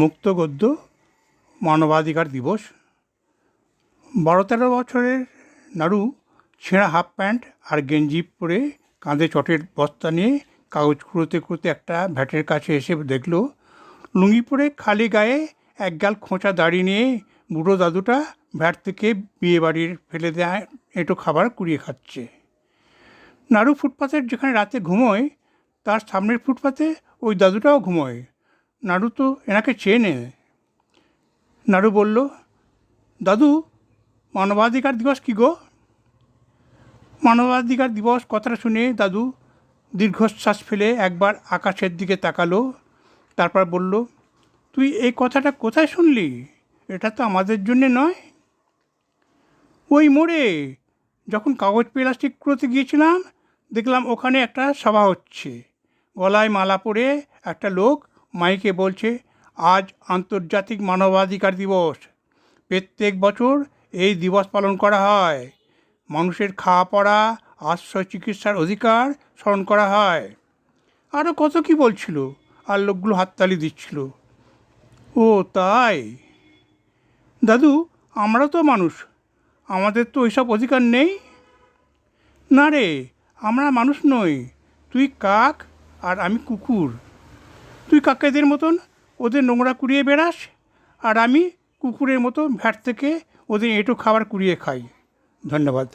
মুক্ত গদ্য মানবাধিকার দিবস। বারো তেরো বছরের নাড়ু, ছেঁড়া হাফ প্যান্ট আর গেঞ্জি পরে কাঁধে চটের বস্তা নিয়ে কাগজ কুড়োতে কুড়োতে একটা ভ্যাটের কাছে এসে দেখল, লুঙ্গি পরে খালি গায়ে একগাল খোঁচা দাড়ি নিয়ে বুড়ো দাদুটা ভ্যাট থেকে বিয়ে বাড়ির ফেলে দেয়া এঁটো খাবার কুড়িয়ে খাচ্ছে। নাড়ু ফুটপাতের যেখানে রাতে ঘুমোয়, তার সামনের ফুটপাতে ওই দাদুটাও ঘুমোয়। নাড়ু তো এনাকে চেনে নাড়ু বলল, দাদু, মানবাধিকার দিবস কী গো? মানবাধিকার দিবস কথাটা শুনে দাদু দীর্ঘশ্বাস ফেলে একবার আকাশের দিকে তাকালো, তারপর বলল, তুই এই কথাটা কোথায় শুনলি? এটা তো আমাদের জন্যে নয়। ওই মোড়ে, যখন কাগজ প্লাস্টিক কুড়োতে গিয়েছিলাম, দেখলাম ওখানে একটা সভা হচ্ছে। গলায় মালা পরে একটা লোক মাইকে বলছে, আজ আন্তর্জাতিক মানবাধিকার দিবস। প্রত্যেক বছর এই দিবস পালন করা হয়। মানুষের খাওয়া পড়া, আশ্রয় চিকিৎসার অধিকার স্মরণ করা হয়। আরও কত কি বলছিল? আর লোকগুলো হাততালি দিচ্ছিল। ও, তাই? দাদু, আমরা তো মানুষ। আমাদের তো ওইসব অধিকার নেই? না রে, আমরা মানুষ নই। তুই কাক আর আমি কুকুর। কাকাদের মতন ওদের নোংরা কুড়িয়ে বেড়াস আর আমি কুকুরের মতো ভ্যাট থেকে ওদের এঁটো খাবার কুড়িয়ে খাই। ধন্যবাদ।